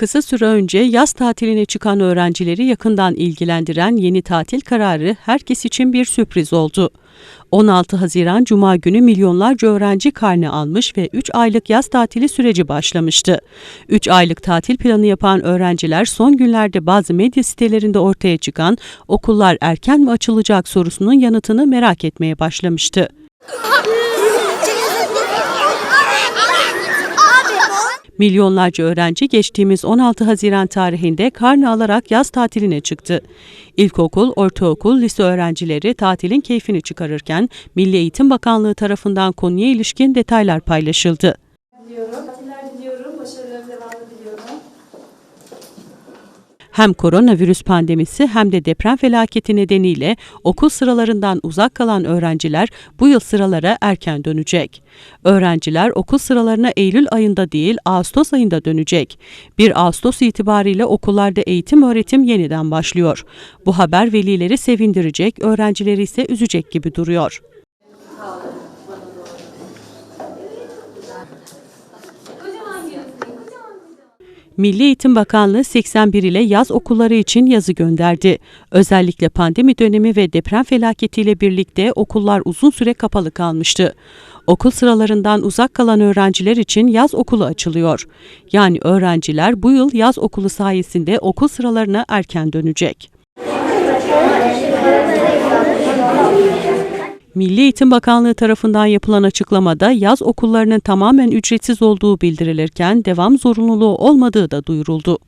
Kısa süre önce yaz tatiline çıkan öğrencileri yakından ilgilendiren yeni tatil kararı herkes için bir sürpriz oldu. 16 Haziran Cuma günü milyonlarca öğrenci karne almış ve 3 aylık yaz tatili süreci başlamıştı. 3 aylık tatil planı yapan öğrenciler son günlerde bazı medya sitelerinde ortaya çıkan okullar erken mi açılacak sorusunun yanıtını merak etmeye başlamıştı. Milyonlarca öğrenci geçtiğimiz 16 Haziran tarihinde karne alarak yaz tatiline çıktı. İlkokul, ortaokul, lise öğrencileri tatilin keyfini çıkarırken Milli Eğitim Bakanlığı tarafından konuya ilişkin detaylar paylaşıldı. Hem koronavirüs pandemisi hem de deprem felaketi nedeniyle okul sıralarından uzak kalan öğrenciler bu yıl sıralara erken dönecek. Öğrenciler okul sıralarına Eylül ayında değil Ağustos ayında dönecek. 1 Ağustos itibariyle okullarda eğitim öğretim yeniden başlıyor. Bu haber velileri sevindirecek, öğrencileri ise üzecek gibi duruyor. Milli Eğitim Bakanlığı 81 ile yaz okulları için yazı gönderdi. Özellikle pandemi dönemi ve deprem felaketiyle birlikte okullar uzun süre kapalı kalmıştı. Okul sıralarından uzak kalan öğrenciler için yaz okulu açılıyor. Yani öğrenciler bu yıl yaz okulu sayesinde okul sıralarına erken dönecek. Milli Eğitim Bakanlığı tarafından yapılan açıklamada yaz okullarının tamamen ücretsiz olduğu bildirilirken devam zorunluluğu olmadığı da duyuruldu.